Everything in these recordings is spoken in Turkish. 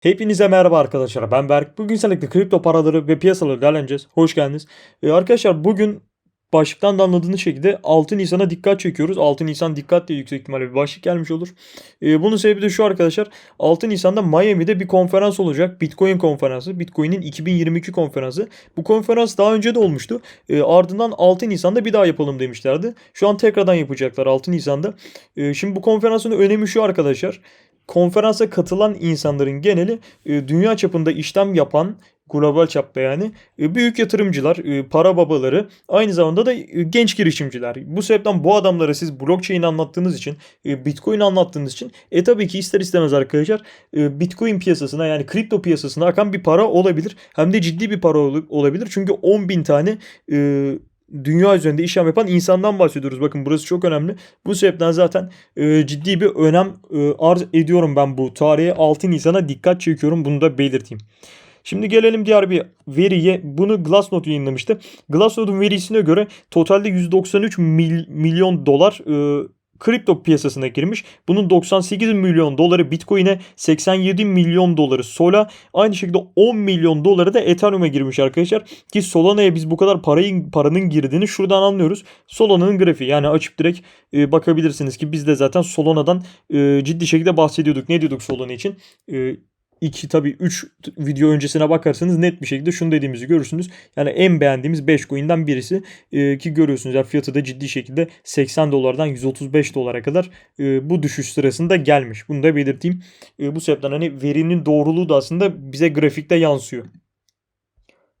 Hepinize merhaba arkadaşlar. Ben Berk. Bugün seninle kripto paraları ve piyasaları değerleneceğiz. Hoş geldiniz. Ee, arkadaşlar bugün başlıktan da anladığınız şekilde 6 Nisan'a dikkat çekiyoruz. 6 Nisan dikkat diye yüksek ihtimalle bir başlık gelmiş olur. Ee, bunun sebebi de şu arkadaşlar. 6 Nisan'da Miami'de bir konferans olacak. Bitcoin konferansı. Bitcoin'in 2022 konferansı. Bu konferans daha önce de olmuştu. Ee, ardından 6 Nisan'da bir daha yapalım demişlerdi. Şu an tekrardan yapacaklar 6 Nisan'da. Ee, şimdi bu konferansın önemi şu arkadaşlar konferansa katılan insanların geneli e, dünya çapında işlem yapan global çapta yani e, büyük yatırımcılar, e, para babaları, aynı zamanda da genç girişimciler. Bu sebepten bu adamlara siz blockchain anlattığınız için, Bitcoin anlattığınız için e tabii ki ister istemez arkadaşlar Bitcoin piyasasına yani kripto piyasasına akan bir para olabilir. Hem de ciddi bir para ol- olabilir. Çünkü 10 bin tane dünya üzerinde işlem yapan insandan bahsediyoruz. Bakın burası çok önemli. Bu sebepten zaten e, ciddi bir önem e, arz ediyorum ben bu tarihe 6 Nisan'a dikkat çekiyorum. Bunu da belirteyim. Şimdi gelelim diğer bir veriye. Bunu Glassnode yayınlamıştı. Glassnode'un verisine göre totalde 193 mil- milyon dolar e, kripto piyasasına girmiş. Bunun 98 milyon doları Bitcoin'e, 87 milyon doları Sola, aynı şekilde 10 milyon doları da Ethereum'e girmiş arkadaşlar. Ki Solana'ya biz bu kadar parayı, paranın girdiğini şuradan anlıyoruz. Solana'nın grafiği yani açıp direkt e, bakabilirsiniz ki biz de zaten Solana'dan e, ciddi şekilde bahsediyorduk. Ne diyorduk Solana için? E, 2 tabii 3 video öncesine bakarsanız net bir şekilde şunu dediğimizi görürsünüz. Yani en beğendiğimiz 5 coin'den birisi e, ki görüyorsunuz ya fiyatı da ciddi şekilde 80 dolardan 135 dolara kadar e, bu düşüş sırasında gelmiş. Bunu da belirteyim. E, bu sebepten hani verinin doğruluğu da aslında bize grafikte yansıyor.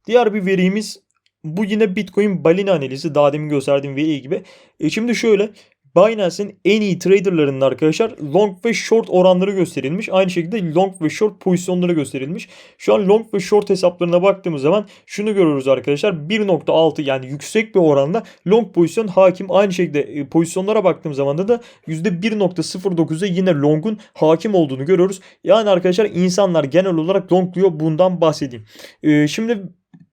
Diğer bir verimiz bu yine Bitcoin balina analizi daha demin gösterdiğim veri gibi. E, şimdi şöyle Binance'in en iyi traderlarının arkadaşlar long ve short oranları gösterilmiş. Aynı şekilde long ve short pozisyonları gösterilmiş. Şu an long ve short hesaplarına baktığımız zaman şunu görüyoruz arkadaşlar. 1.6 yani yüksek bir oranda long pozisyon hakim. Aynı şekilde e, pozisyonlara baktığımız zaman da da %1.09'a yine long'un hakim olduğunu görüyoruz. Yani arkadaşlar insanlar genel olarak longluyor. Bundan bahsedeyim. E, şimdi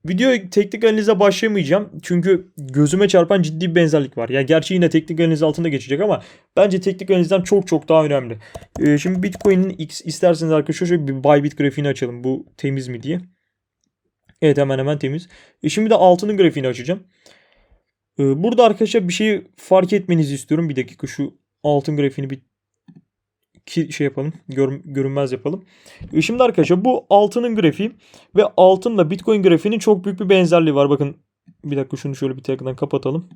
Video teknik analize başlamayacağım. Çünkü gözüme çarpan ciddi bir benzerlik var. Ya gerçi yine teknik analiz altında geçecek ama bence teknik analizden çok çok daha önemli. Ee, şimdi Bitcoin'in X isterseniz arkadaşlar şöyle bir Bybit grafiğini açalım. Bu temiz mi diye. Evet hemen hemen temiz. E şimdi de altının grafiğini açacağım. Ee, burada arkadaşlar bir şeyi fark etmenizi istiyorum. Bir dakika şu altın grafiğini bir ki şey yapalım. Gör, görünmez yapalım. E Şimdi arkadaşlar bu altının grafiği ve altınla Bitcoin grafiğinin çok büyük bir benzerliği var. Bakın bir dakika şunu şöyle bir tekrardan kapatalım.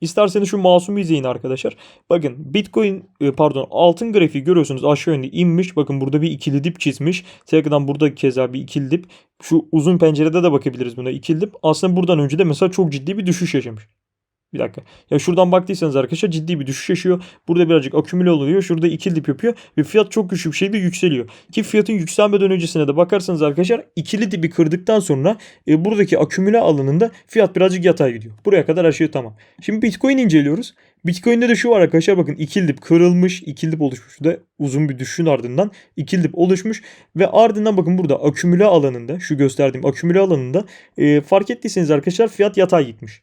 İsterseniz şu masumu izleyin arkadaşlar. Bakın Bitcoin e, pardon altın grafiği görüyorsunuz aşağı yönde inmiş. Bakın burada bir ikili dip çizmiş. Tekrardan burada keza bir ikili dip. Şu uzun pencerede de bakabiliriz buna ikili dip. Aslında buradan önce de mesela çok ciddi bir düşüş yaşamış. Bir dakika. Ya şuradan baktıysanız arkadaşlar ciddi bir düşüş yaşıyor. Burada birazcık akümüle oluyor. Şurada ikili dip yapıyor. Ve fiyat çok güçlü bir şekilde yükseliyor. Ki fiyatın yükselmeden öncesine de bakarsanız arkadaşlar ikili dibi kırdıktan sonra e, buradaki akümüle alanında fiyat birazcık yatay gidiyor. Buraya kadar her şey tamam. Şimdi Bitcoin inceliyoruz. Bitcoin'de de şu var arkadaşlar bakın ikili dip kırılmış. ikili dip oluşmuş. da uzun bir düşüşün ardından ikili dip oluşmuş. Ve ardından bakın burada akümüle alanında şu gösterdiğim akümüle alanında e, fark ettiyseniz arkadaşlar fiyat yatay gitmiş.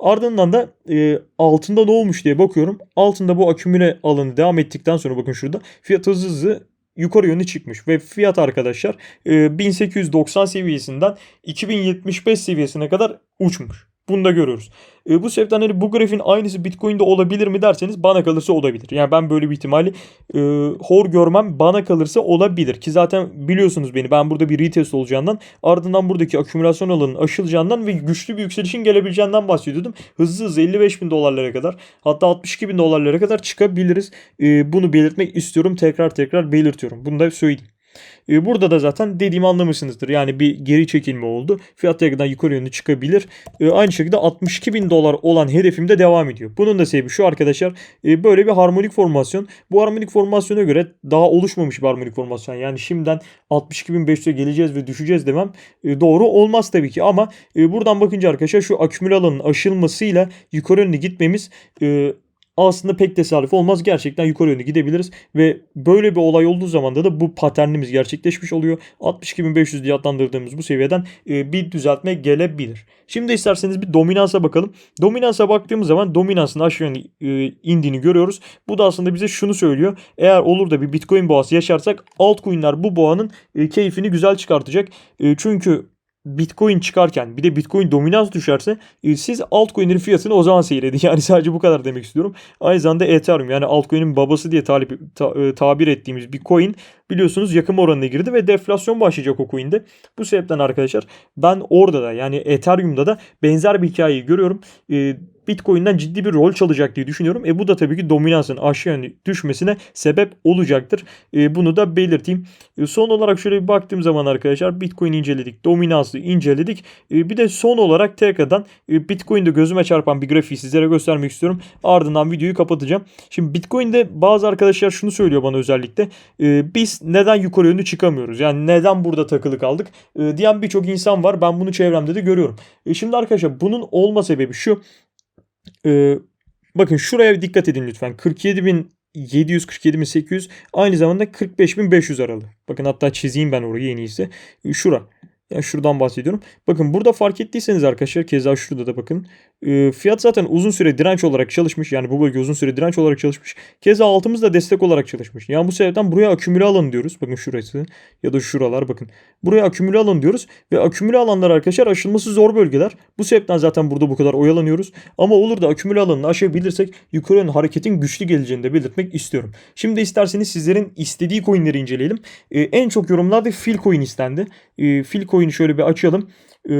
Ardından da e, altında ne olmuş diye bakıyorum. Altında bu akümüle alanı devam ettikten sonra bakın şurada fiyat hızlı hızlı yukarı yönlü çıkmış ve fiyat arkadaşlar e, 1890 seviyesinden 2075 seviyesine kadar uçmuş. Bunu da görüyoruz. E, bu sebepten hani bu grafiğin aynısı Bitcoin'de olabilir mi derseniz bana kalırsa olabilir. Yani ben böyle bir ihtimali e, hor görmem bana kalırsa olabilir. Ki zaten biliyorsunuz beni ben burada bir retest olacağından ardından buradaki akümülasyon alanının aşılacağından ve güçlü bir yükselişin gelebileceğinden bahsediyordum. Hızlı hızlı 55 bin dolarlara kadar hatta 62 bin dolarlara kadar çıkabiliriz. E, bunu belirtmek istiyorum. Tekrar tekrar belirtiyorum. Bunu da söyleyeyim. E, Burada da zaten dediğimi anlamışsınızdır. Yani bir geri çekilme oldu. Fiyat tekrardan yukarı yönlü çıkabilir. E, Aynı şekilde 62 bin dolar olan hedefim de devam ediyor. Bunun da sebebi şu arkadaşlar. e, Böyle bir harmonik formasyon. Bu harmonik formasyona göre daha oluşmamış bir harmonik formasyon. Yani şimdiden 62.500'e geleceğiz ve düşeceğiz demem e, doğru olmaz tabii ki. Ama e, buradan bakınca arkadaşlar şu akümül alanın aşılmasıyla yukarı yönlü gitmemiz e, aslında pek tesadüf olmaz. Gerçekten yukarı yönlü gidebiliriz ve böyle bir olay olduğu zaman da, bu paternimiz gerçekleşmiş oluyor. 62.500 diye adlandırdığımız bu seviyeden e, bir düzeltme gelebilir. Şimdi isterseniz bir dominansa bakalım. Dominansa baktığımız zaman dominansın aşağı yönlü e, indiğini görüyoruz. Bu da aslında bize şunu söylüyor. Eğer olur da bir Bitcoin boğası yaşarsak altcoin'ler bu boğanın e, keyfini güzel çıkartacak. Çünkü Bitcoin çıkarken bir de Bitcoin dominans düşerse e, siz altcoin'lerin fiyatını o zaman seyredin. Yani sadece bu kadar demek istiyorum. Aynı zamanda Ethereum yani altcoin'in babası diye talip, ta, e, tabir ettiğimiz bir coin biliyorsunuz yakım oranına girdi ve deflasyon başlayacak o coin'de. Bu sebepten arkadaşlar ben orada da yani Ethereum'da da benzer bir hikayeyi görüyorum. E, Bitcoin'den ciddi bir rol çalacak diye düşünüyorum. E bu da tabii ki dominansın aşağı yönlü düşmesine sebep olacaktır. E, bunu da belirteyim. E, son olarak şöyle bir baktığım zaman arkadaşlar Bitcoin inceledik. Dominansı inceledik. E, bir de son olarak tekrardan e, Bitcoin'de gözüme çarpan bir grafiği sizlere göstermek istiyorum. Ardından videoyu kapatacağım. Şimdi Bitcoin'de bazı arkadaşlar şunu söylüyor bana özellikle. E, biz neden yukarı yönlü çıkamıyoruz? Yani neden burada takılı kaldık? E, diyen birçok insan var. Ben bunu çevremde de görüyorum. E, şimdi arkadaşlar bunun olma sebebi şu. Ee, bakın şuraya dikkat edin lütfen. 47.700 47.800 aynı zamanda 45.500 aralığı. Bakın hatta çizeyim ben orayı en iyisi. Şura. Yani şuradan bahsediyorum. Bakın burada fark ettiyseniz arkadaşlar keza şurada da bakın. E, fiyat zaten uzun süre direnç olarak çalışmış. Yani bu bölge uzun süre direnç olarak çalışmış. Keza altımız da destek olarak çalışmış. Yani bu sebepten buraya akümüle alın diyoruz. Bakın şurası ya da şuralar bakın. Buraya akümüle alın diyoruz. Ve akümüle alanlar arkadaşlar aşılması zor bölgeler. Bu sebepten zaten burada bu kadar oyalanıyoruz. Ama olur da akümüle alanını aşabilirsek yukarı yönlü hareketin güçlü geleceğini de belirtmek istiyorum. Şimdi isterseniz sizlerin istediği coinleri inceleyelim. E, en çok yorumlarda fil coin istendi. E, fil coin'i şöyle bir açalım e,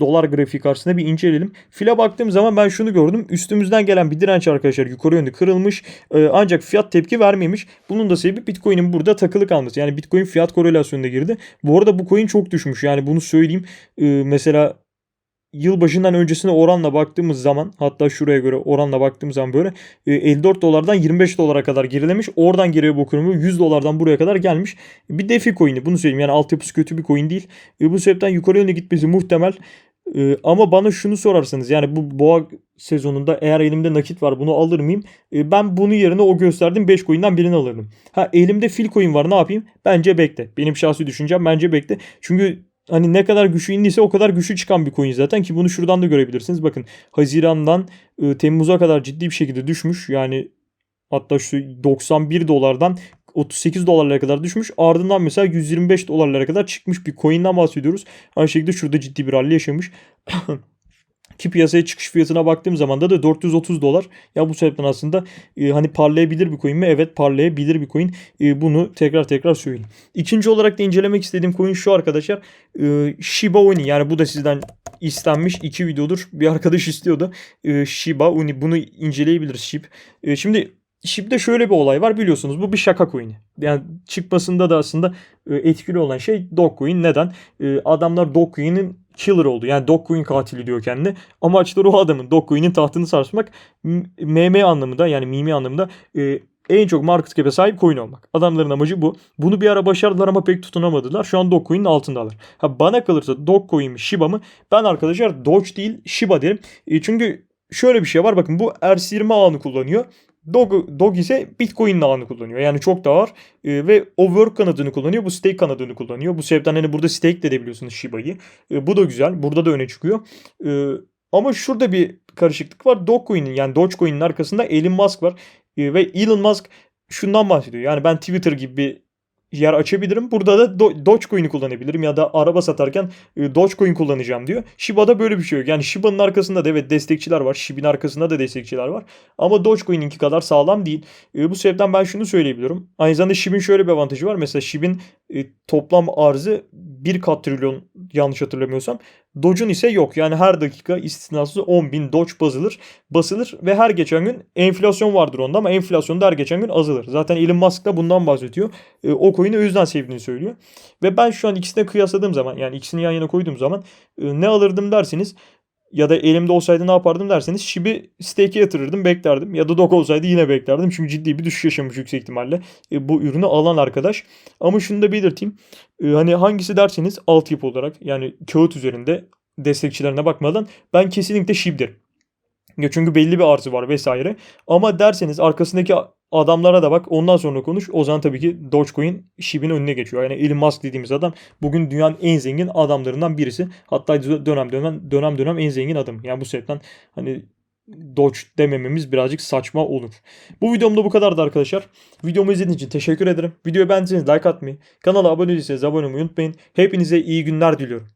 dolar grafiği karşısında bir inceleyelim. File baktığım zaman ben şunu gördüm. Üstümüzden gelen bir direnç arkadaşlar yukarı yönlü kırılmış. E, ancak fiyat tepki vermemiş. Bunun da sebebi Bitcoin'in burada takılı kalması. Yani Bitcoin fiyat korelasyonuna girdi. Bu arada bu coin çok düşmüş. Yani bunu söyleyeyim. E, mesela yılbaşından öncesine oranla baktığımız zaman hatta şuraya göre oranla baktığımız zaman böyle 54 e, dolardan 25 dolara kadar gerilemiş. Oradan geriye bakıyorum 100 dolardan buraya kadar gelmiş. Bir defi coin'i bunu söyleyeyim yani altyapısı kötü bir coin değil. E, bu sebepten yukarı yönde gitmesi muhtemel. E, ama bana şunu sorarsanız yani bu boğa sezonunda eğer elimde nakit var bunu alır mıyım? ben bunu yerine o gösterdiğim 5 coin'den birini alırım. Ha elimde fil coin var ne yapayım? Bence bekle. Benim şahsi düşüncem bence bekle. Çünkü hani ne kadar güçlü indiyse o kadar güçlü çıkan bir coin zaten ki bunu şuradan da görebilirsiniz. Bakın Haziran'dan e, Temmuz'a kadar ciddi bir şekilde düşmüş. Yani hatta şu 91 dolardan 38 dolarlara kadar düşmüş. Ardından mesela 125 dolarlara kadar çıkmış bir coin'den bahsediyoruz. Aynı şekilde şurada ciddi bir rally yaşamış. Ki piyasaya çıkış fiyatına baktığım zaman da da 430 dolar. Ya bu sebepten aslında e, hani parlayabilir bir coin mi? Evet parlayabilir bir coin. E, bunu tekrar tekrar söyleyeyim. İkinci olarak da incelemek istediğim coin şu arkadaşlar. E, Shiba Inu yani bu da sizden istenmiş iki videodur. Bir arkadaş istiyordu. E, Shiba Inu bunu inceleyebiliriz Shib. E, şimdi Shib'de şöyle bir olay var biliyorsunuz bu bir şaka coin'i. Yani çıkmasında da aslında e, etkili olan şey Dogecoin. Neden? E, adamlar Dogecoin'in killer oldu. Yani Dogecoin katili diyor kendine. Amaçları o adamın Dogecoin'in tahtını sarsmak. MM anlamında yani mimi anlamında e, en çok market cap'e sahip coin olmak. Adamların amacı bu. Bunu bir ara başardılar ama pek tutunamadılar. Şu an Dogecoin'in altındalar. Ha bana kalırsa Dogecoin mi Shiba mı? Ben arkadaşlar Doge değil Shiba derim. E, çünkü şöyle bir şey var. Bakın bu ERS-20 ağını kullanıyor. Dog, Dog ise Bitcoin ağını kullanıyor. Yani çok da ağır. E, ve o kanadını kullanıyor. Bu stake kanadını kullanıyor. Bu sebepten hani burada stake de edebiliyorsunuz Shiba'yı. E, bu da güzel. Burada da öne çıkıyor. E, ama şurada bir karışıklık var. Dogecoin'in yani Dogecoin'in arkasında Elon Musk var. E, ve Elon Musk şundan bahsediyor. Yani ben Twitter gibi bir yer açabilirim. Burada da Do- Dogecoin'i kullanabilirim ya da araba satarken e, Dogecoin kullanacağım diyor. Shiba'da böyle bir şey yok. Yani Shiba'nın arkasında da evet destekçiler var. Shib'in arkasında da destekçiler var. Ama Dogecoin'inki kadar sağlam değil. E, bu sebepten ben şunu söyleyebilirim. Aynı zamanda Shib'in şöyle bir avantajı var. Mesela Shib'in e, toplam arzı 1 kat trilyon yanlış hatırlamıyorsam. Doge'un ise yok. Yani her dakika istisnasız 10 bin Doge basılır, basılır ve her geçen gün enflasyon vardır onda ama enflasyon da her geçen gün azalır. Zaten Elon Musk da bundan bahsediyor. E, o coin'i o yüzden sevdiğini söylüyor. Ve ben şu an ikisine kıyasladığım zaman yani ikisini yan yana koyduğum zaman e, ne alırdım derseniz ya da elimde olsaydı ne yapardım derseniz Shib'i stake'e yatırırdım beklerdim. Ya da Dog olsaydı yine beklerdim. Çünkü ciddi bir düşüş yaşamış yüksek ihtimalle e, bu ürünü alan arkadaş. Ama şunu da belirteyim. E, hani hangisi derseniz altyapı olarak yani kağıt üzerinde destekçilerine bakmadan ben kesinlikle derim. Ya çünkü belli bir arzı var vesaire. Ama derseniz arkasındaki adamlara da bak ondan sonra konuş. O zaman tabii ki Dogecoin SHIB'in önüne geçiyor. Yani Elon Musk dediğimiz adam bugün dünyanın en zengin adamlarından birisi. Hatta dönem dönem dönem dönem en zengin adam. Yani bu sebepten hani Doge demememiz birazcık saçma olur. Bu videomda bu kadardı arkadaşlar. Videomu izlediğiniz için teşekkür ederim. Videoyu beğendiyseniz like atmayı, kanala abone değilseniz abone olmayı unutmayın. Hepinize iyi günler diliyorum.